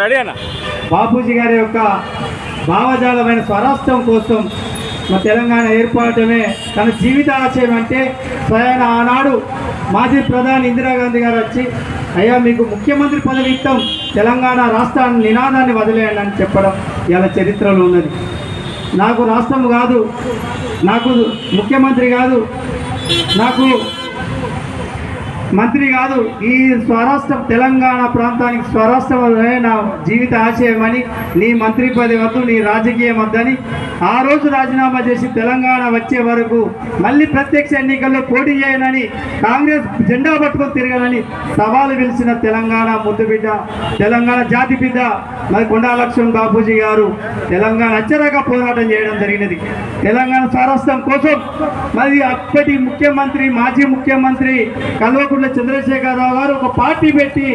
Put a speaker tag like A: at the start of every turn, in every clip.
A: Ready అన్న.
B: బాపూజీ గారి యొక్క భావజాలమైన స్వరాష్ట్రం కోసం మా తెలంగాణ ఏర్పడటమే తన జీవిత ఆశయం అంటే స్వయాన ఆనాడు మాజీ ప్రధాని ఇందిరాగాంధీ గారు వచ్చి అయ్యా మీకు ముఖ్యమంత్రి పదవి ఇస్తాం తెలంగాణ రాష్ట్రాన్ని నినాదాన్ని వదిలేయండి అని చెప్పడం ఇలా చరిత్రలో ఉన్నది. నాకు రాష్ట్రం కాదు నాకు ముఖ్యమంత్రి కాదు నాకు మంత్రి కాదు ఈ స్వరాష్ట్రం తెలంగాణ ప్రాంతానికి స్వరాష్ట్రమే నా జీవిత ఆశయమని నీ మంత్రి పది వద్దు నీ రాజకీయం వద్దని ఆ రోజు రాజీనామా చేసి తెలంగాణ వచ్చే వరకు మళ్ళీ ప్రత్యక్ష ఎన్నికల్లో పోటీ చేయనని కాంగ్రెస్ జెండా పట్టుకొని తిరగనని సవాలు పిలిచిన తెలంగాణ ముద్దుబిడ్డ తెలంగాణ జాతి బిడ్డ మరి కొండా లక్ష్మణ్ బాపూజీ గారు తెలంగాణ అత్యధిక పోరాటం చేయడం జరిగినది. తెలంగాణ స్వరాష్ట్రం కోసం మరి అప్పటి ముఖ్యమంత్రి మాజీ ముఖ్యమంత్రి కల్వకుంట్ల చంద్రశేఖరరావు గారు ఒక పార్టీ పెట్టి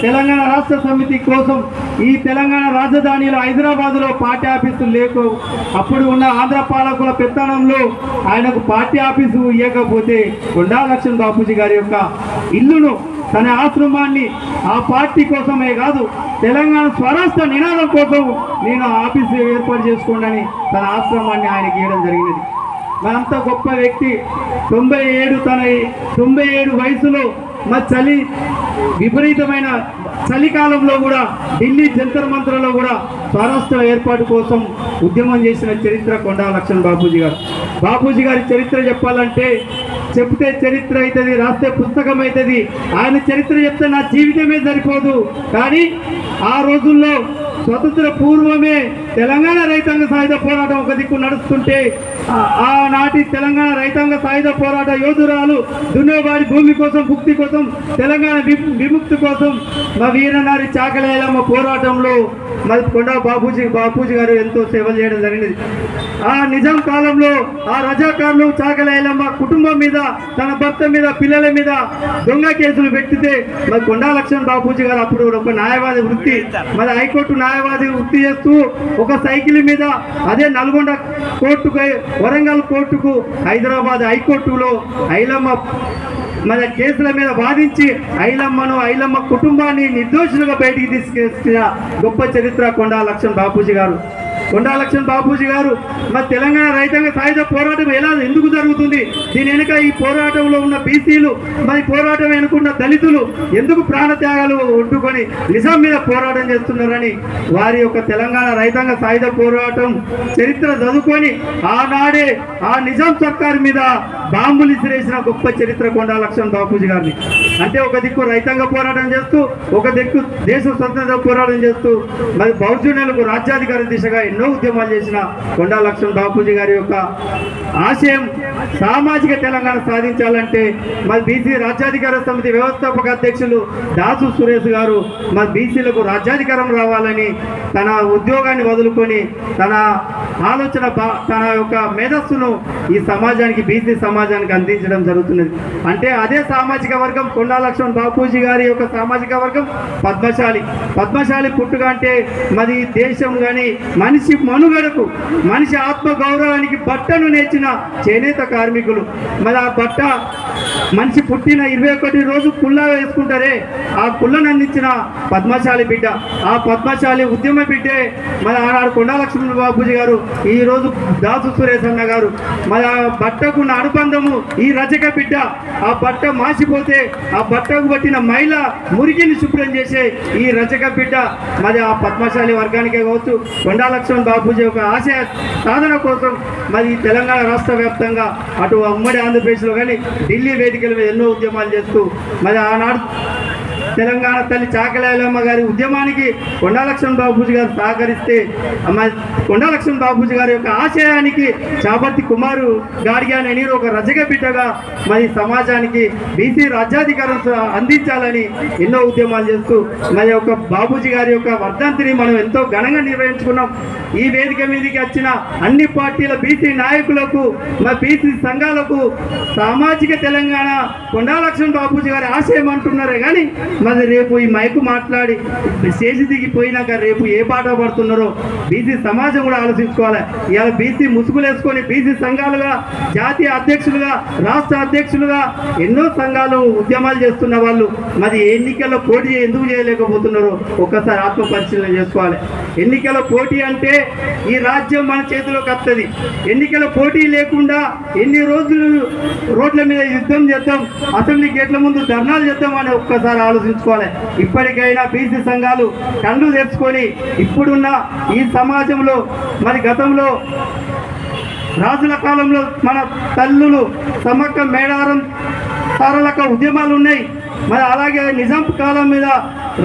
B: తెలంగాణ రాష్ట్ర సమితి కోసం ఈ తెలంగాణ రాజధానిలో హైదరాబాద్లో పార్టీ ఆఫీసులు లేకు అప్పుడు ఉన్న ఆంధ్ర పాలకుల పెత్తనంలో ఆయనకు పార్టీ ఆఫీసు ఇవ్వకపోతే కొండా లక్ష్మణ్ బాపూజీ గారి యొక్క ఇల్లును తన ఆశ్రమాన్ని ఆ పార్టీ కోసమే కాదు తెలంగాణ స్వరాష్ట్ర నినాదం కోసం నేను ఆఫీసు ఏర్పాటు చేసుకోండి తన ఆశ్రమాన్ని ఆయన గీయడం జరిగినది. అంత గొప్ప వ్యక్తి తొంభై ఏడు తన తొంభై ఏడు వయసులో మా చలి విపరీతమైన చలికాలంలో కూడా ఢిల్లీ జంతర్ మంత్రలో కూడా స్వరాష్ట్ర ఏర్పాటు కోసం ఉద్యమం చేసిన చరిత్ర కొండా లక్ష్మణ్ బాపూజీ గారు. బాపూజీ గారి చరిత్ర చెప్పాలంటే చెప్తే చరిత్ర అవుతుంది రాస్తే పుస్తకం అవుతుంది. ఆయన చరిత్ర చెప్తే నా జీవితమే సరిపోదు. కానీ ఆ రోజుల్లో స్వతంత్ర పూర్వమే తెలంగాణ రైతాంగ సాయుధ పోరాటం ఒక దిక్కు నడుస్తుంటే ఆనాటి తెలంగాణ రైతాంగ సాయుధ పోరాట యోధురాలు దున్నోబాడి భూమి కోసం ముక్తి కోసం తెలంగాణ విముక్తి కోసం మా వీరనారి చాకలేలమ్మ పోరాటంలో మరి కొండా బాపూజీ బాపూజీ గారు ఎంతో సేవలు చేయడం జరిగింది. ఆ నిజాం కాలంలో ఆ రజాకారులు చాకలేలమ్మ కుటుంబం మీద తన భర్త మీద పిల్లల మీద దొంగ కేసులు పెట్టితే మరి కొండా లక్ష్మణ్ బాపూజీ గారు అప్పుడు ఒక న్యాయవాది వృత్తి మరి హైకోర్టు న్యాయవాది వృత్తి చేస్తూ ఒక సైకిల్ మీద అదే నల్గొండ కోర్టుకు వరంగల్ కోర్టుకు హైదరాబాద్ హైకోర్టులో ఐలమ్మ మన కేసుల మీద వాదించి ఐలమ్మను ఐలమ్మ కుటుంబాన్ని నిర్దోషులుగా బయటికి తీసుకొచ్చిన గొప్ప చరిత్ర కొండా లక్ష్మణ్ బాపూజీ గారు. కొండా లక్ష్మణ్ బాపూజీ గారు మరి తెలంగాణ రైతాంగ సాయుధ పోరాటం ఎలా ఎందుకు జరుగుతుంది? దీని వెనుక ఈ పోరాటంలో ఉన్న బీసీలు మరి పోరాటం వెనుకున్న దళితులు ఎందుకు ప్రాణత్యాగాలు వండుకొని నిజాం మీద పోరాటం చేస్తున్నారని వారి యొక్క తెలంగాణ రైతాంగ సాయుధ పోరాటం చరిత్ర చదువుకొని ఆనాడే ఆ నిజాం సర్కార్ మీద బాంబులు ఇసిరేసిన గొప్ప చరిత్ర కొండా లక్ష్మణ్ బాపూజీ గారిని. అంటే ఒక దిక్కు రైతాంగ పోరాటం చేస్తూ ఒక దిక్కు దేశ స్వతంత్ర పోరాటం చేస్తూ మరి బహుజనులకు రాజ్యాధికార దిశగా ఎన్నో ఉద్యమాలు చేసిన కొండా లక్ష్మణ్ బాపూజీ గారి యొక్క ఆశయం సామాజిక తెలంగాణ సాధించాలంటే మరి బీసీ రాజ్యాధికార సమితి వ్యవస్థాపక అధ్యక్షులు దాసు సురేష్ గారు మరి బీసీలకు రాజ్యాధికారం రావాలని తన ఉద్యోగాన్ని వదులుకొని తన ఆలోచన తన యొక్క మేధస్సును ఈ సమాజానికి బీసీ సమాజానికి అందించడం జరుగుతున్నది. అంటే అదే సామాజిక వర్గం కొండా లక్ష్మణ్ బాపూజీ గారి యొక్క సామాజిక వర్గం పద్మశాలి. పద్మశాలి పుట్టుక అంటే మరి దేశం కానీ మనిషి మనుగడకు మనిషి ఆత్మ గౌరవానికి బట్టను నేర్చిన చేనేత కార్మికులు. మరి ఆ బట్ట మనిషి పుట్టిన ఇరవై ఒకటి రోజు కుల్ల వేసుకుంటారే ఆ కుల్లను అందించిన పద్మశాలి బిడ్డ. ఆ పద్మశాలి ఉద్యమ బిడ్డే మరి ఆనాడు కొండాలక్ష్మణ బాబుజీ గారు ఈ రోజు దాసు సురేష్ అన్న గారు. మరి ఆ బట్టకున్న అనుబంధము ఈ రజక బిడ్డ. ఆ బట్ట మాసిపోతే ఆ బట్టకు పట్టిన మహిళ మురికిని శుభ్రం చేసే ఈ రజక బిడ్డ. మరి ఆ పద్మశాలి వర్గానికే కావచ్చు కొండాలక్ష్మణ లక్ష్మణ్ బాబుజీ యొక్క ఆశయ సాధన కోసం మరి తెలంగాణ రాష్ట్ర వ్యాప్తంగా అటు ఉమ్మడి ఆంధ్రప్రదేశ్లో కానీ ఢిల్లీ వేదికల మీద ఎన్నో ఉద్యమాలు చేస్తూ మరి ఆనాడు తెలంగాణ తల్లి చాకలేలమ్మ గారి ఉద్యమానికి కొండాలక్ష్మణ్ బాబూజీ గారు సహకరిస్తే కొండాలక్ష్మణ్ కొండా బాబూజీ గారి యొక్క ఆశయానికి చాపర్తి కుమారు గాడిగానే నీరు ఒక రజక బిడ్డగా మరి సమాజానికి బీసీ రాజ్యాధికారం అందించాలని ఎన్నో ఉద్యమాలు చేస్తూ మరి యొక్క బాబూజీ గారి యొక్క వర్ధంతిని మనం ఎంతో ఘనంగా నిర్వహించుకున్నాం. ఈ వేదిక మీదకి వచ్చిన అన్ని పార్టీల బీసీ నాయకులకు మా బీసీ సంఘాలకు సామాజిక తెలంగాణ కొండాలక్ష్మణ్ బాబూజీ గారి ఆశయం అంటున్నారే కానీ మరి రేపు ఈ మైకు మాట్లాడి స్టేజ్ దిగిపోయినాక రేపు ఏ పాట పడుతున్నారో బీసీ సమాజం కూడా ఆలోచించుకోవాలి. ఇవాళ బీసీ ముసుగులేసుకొని బీసీ సంఘాలుగా జాతీయ అధ్యక్షులుగా రాష్ట్ర అధ్యక్షులుగా ఎన్నో సంఘాలు ఉద్యమాలు చేస్తున్న వాళ్ళు మరి ఎన్నికల్లో పోటీ ఎందుకు చేయలేకపోతున్నారో ఒక్కసారి ఆత్మ పరిశీలన చేసుకోవాలి. ఎన్నికల పోటీ అంటే ఈ రాజ్యం మన చేతిలోకి వస్తుంది ఎన్నికల పోటీ లేకుండా ఎన్ని రోజులు రోడ్ల మీద యుద్ధం చేద్దాం అసెంబ్లీ గేట్ల ముందు ధర్నాలు చేద్దాం అని ఒక్కసారి ఆలోచించుకోవాలి. ఇప్పటికైనా బీసీ సంఘాలు కళ్ళు తెచ్చుకొని ఇప్పుడున్న ఈ సమాజంలో మరి గతంలో రాజుల కాలంలో మన తల్లులు సమక్క మేడారం సారలక ఉద్యమాలు ఉన్నాయి. మరి అలాగే నిజాం కాలం మీద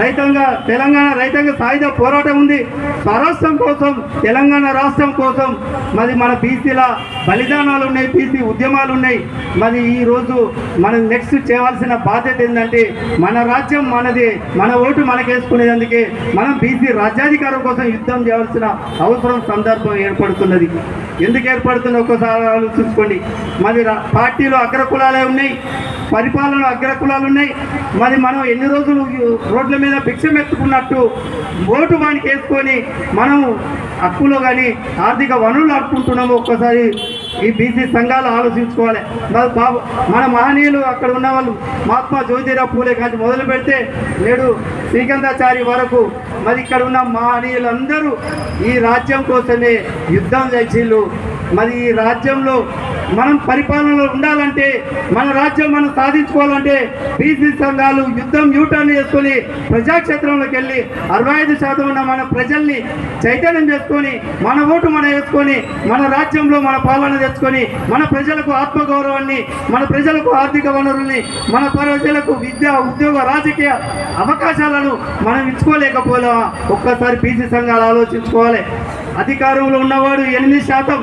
B: రైతాంగ తెలంగాణ రైతాంగ సాయుధ పోరాటం ఉంది. స్వరాష్ట్రం కోసం తెలంగాణ రాష్ట్రం కోసం. మరి మన బీసీల బలిదానాలు ఉన్నాయి బీసీ ఉద్యమాలు ఉన్నాయి. మరి ఈరోజు మనం నెక్స్ట్ చేయవలసిన బాధ్యత ఏంటంటే మన రాజ్యం మనది మన ఓటు మనకేసుకునేందుకే మనం బీసీ రాజ్యాధికారం కోసం యుద్ధం చేయాల్సిన అవసరం సందర్భం ఏర్పడుతున్నది. ఎందుకు ఏర్పడుతుంది ఒక్కసారి ఆలోచించుకోండి. మరి రా- పార్టీలో అగ్రకులాలే ఉన్నాయి పరిపాలన అగ్రకులాలు ఉన్నాయి. మరి మనం ఎన్ని రోజులు రోడ్ల మీద భిక్షం ఎత్తుకున్నట్టు ఓటు వానికి వేసుకొని మనం హక్కులో కానీ ఆర్థిక వనరులు అడుకుంటున్నాము ఒక్కసారి ఈ బీసీ సంఘాలు ఆలోచించుకోవాలి. మరి బాబు మన మహనీయులు అక్కడ ఉన్న వాళ్ళు మహాత్మా జ్యోతిరావు పూలే కానీ మొదలు పెడితే నేడు శ్రీకంధాచారి వరకు మరి ఇక్కడ ఉన్న మహనీయులందరూ ఈ రాజ్యం కోసమే యుద్ధం చేసిళ్ళు. మరి ఈ రాజ్యంలో మనం పరిపాలనలో ఉండాలంటే మన రాజ్యం మనం సాధించుకోవాలంటే బీసీ సంఘాలు యుద్ధం యూటర్న్ చేసుకొని ప్రజాక్షేత్రంలోకి వెళ్ళి అరవై ఐదు శాతం ఉన్న మన ప్రజల్ని చైతన్యం చేసుకొని మన ఓటు మనం వేసుకొని మన రాజ్యంలో మన పాలన తెచ్చుకొని మన ప్రజలకు ఆత్మగౌరవాన్ని మన ప్రజలకు ఆర్థిక వనరుల్ని మన ప్రజలకు విద్య ఉద్యోగ రాజకీయ అవకాశాలను మనం ఇచ్చుకోలేకపోలేమా ఒక్కసారి బీసీ సంఘాలు ఆలోచించుకోవాలి. అధికారంలో ఉన్నవాడు ఎనిమిది శాతం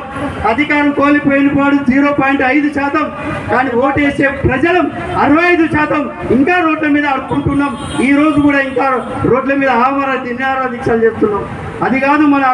B: అధికారం కోల్పోయినవాడు జీరో పాయింట్ ఐదు శాతం. కానీ ఓటేసే వేసే ప్రజలం అరవై ఐదు శాతం. ఇంకా రోడ్ల మీద అడుక్కుంటున్నాం. ఈ రోజు కూడా ఇంకా రోడ్ల మీద ఆమర దినార దీక్షలు చేస్తున్నాం. అది కాదు మన